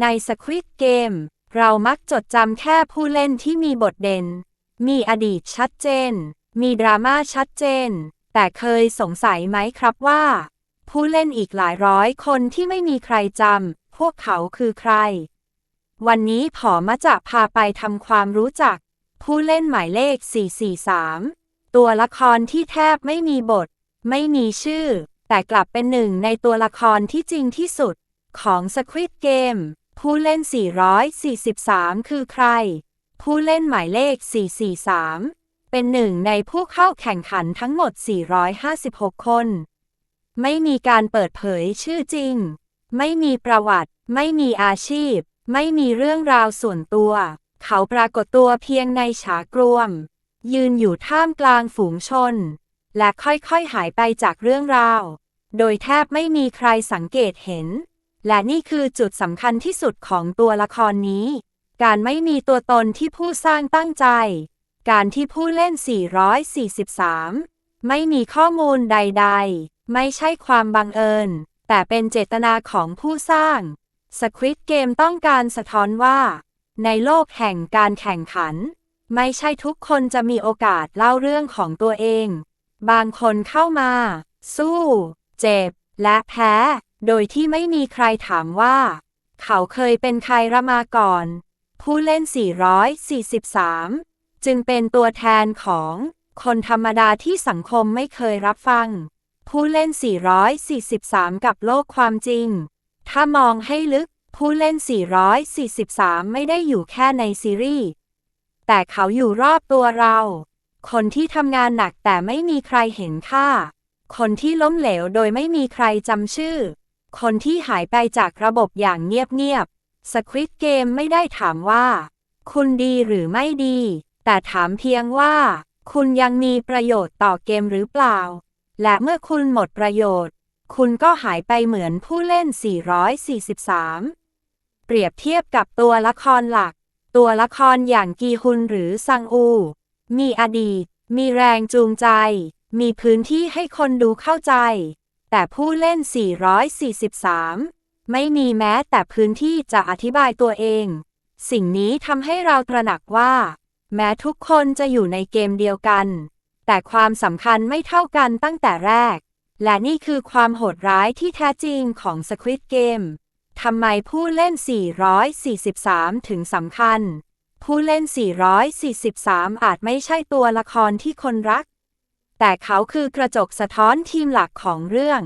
ใน Squid Game เรามักจดจำแค่ผู้เล่นที่มีบทเด่น มีอดีตชัดเจน มีดราม่าชัดเจน แต่เคยสงสัยไหมครับว่า ผู้เล่นอีกหลายร้อยคนที่ไม่มีใครจำพวกเขาคือใคร วันนี้ผอมาจะพาไปทำความรู้จัก ผู้เล่นหมายเลข 443 ตัวละครที่แทบไม่มีบท ไม่มีชื่อ แต่กลับเป็นหนึ่งในตัวละครที่จริงที่สุดของ Squid Game ผู้เล่น 443 คือใคร ผู้เล่นหมายเลข 443 เป็นหนึ่งในผู้เข้าแข่งขันทั้งหมด 456 คน ไม่มีการเปิดเผยชื่อจริง ไม่มีประวัติ ไม่มีอาชีพ ไม่มีเรื่องราวส่วนตัว เขาปรากฏตัวเพียงในฉากรวม ยืนอยู่ท่ามกลางฝูงชน และค่อยๆหายไปจากเรื่องราว โดยแทบไม่มีใครสังเกตเห็น และนี่คือจุดสำคัญที่สุดของตัวละครนี้ การไม่มีตัวตนที่ผู้สร้างตั้งใจ การที่ผู้เล่น 443 ไม่มีข้อมูลใด ๆ ไม่ใช่ความบังเอิญ แต่เป็นเจตนาของผู้สร้าง Squid Game ต้องการสะท้อนว่า ในโลกแห่งการแข่งขัน ไม่ใช่ทุกคนจะมีโอกาสเล่าเรื่องของตัวเอง บางคนเข้ามา สู้ เจ็บ และแพ้ โดยที่ไม่มีใครถามว่า เขาเคยเป็นใครระมาก่อน ผู้เล่น 443 จึงเป็นตัวแทนของคนธรรมดาที่สังคมไม่เคยรับฟัง ผู้เล่น 443 กับโลกความจริง ถ้ามองให้ลึก ผู้เล่น 443 ไม่ได้อยู่แค่ในซีรีส์ แต่เขาอยู่รอบตัวเรา คนที่ทำงานหนักแต่ไม่มีใครเห็นค่า คนที่ล้มเหลวโดยไม่มีใครจำชื่อ คนที่หายไปจากระบบอย่างเงียบๆ Squid Game ไม่ได้ถามว่า คุณดีหรือไม่ดี แต่ถามเพียงว่า คุณยังมีประโยชน์ต่อเกมหรือเปล่า และเมื่อคุณหมดประโยชน์ คุณก็หายไปเหมือนผู้เล่น 443 เปรียบเทียบกับตัวละครหลัก ตัวละครอย่างกีฮุนหรือซังอู มีอดีต มีแรงจูงใจ มีพื้นที่ให้คนดูเข้าใจ แต่ผู้เล่น 443 ไม่มีแม้แต่พื้นที่จะอธิบายตัวเอง สิ่งนี้ทำให้เราตระหนักว่า แม้ทุกคนจะอยู่ในเกมเดียวกัน แต่ความสำคัญไม่เท่ากันตั้งแต่แรก และนี่คือความโหดร้ายที่แท้จริงของ Squid Game ทำไมผู้เล่น 443 ถึงสำคัญ ผู้เล่น 443 อาจไม่ใช่ตัวละครที่คนรัก แต่เขาคือกระจกสะท้อนทีมหลักของเรื่อง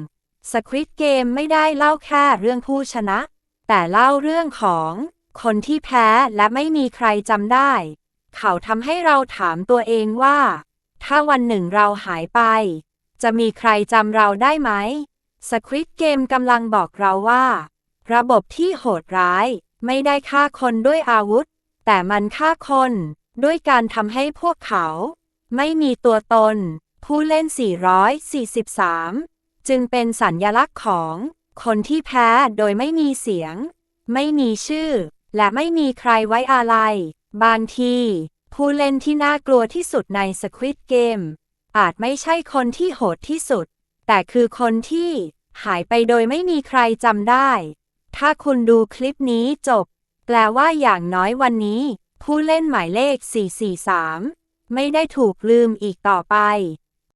Squid Game ไม่ได้เล่าแค่เรื่องผู้ชนะ แต่เล่าเรื่องของคนที่แพ้และไม่มีใครจำได้ เขาทำให้เราถามตัวเองว่า ถ้าวันหนึ่งเราหายไป จะมีใครจำเราได้ไหม Squid Game กำลังบอกเราว่า ระบบที่โหดร้าย ไม่ได้ฆ่าคนด้วยอาวุธ แต่มันฆ่าคน ด้วยการทำให้พวกเขา ไม่มีตัวตน ผู้เล่น 443 จึงเป็นสัญญลักษณ์ของ คนที่แพ้โดยไม่มีเสียง ไม่มีชื่อ และไม่มีใครไว้อาลัย บางที ผู้เล่นที่น่ากลัวที่สุดใน Squid Game อาจไม่ใช่คนที่โหดที่สุด แต่คือคนที่หายไปโดยไม่มีใครจำได้ ถ้าคุณดูคลิปนี้จบ แปลว่าอย่างน้อยวันนี้ ผู้เล่นหมายเลข 443 ไม่ได้ถูกลืมอีกต่อไป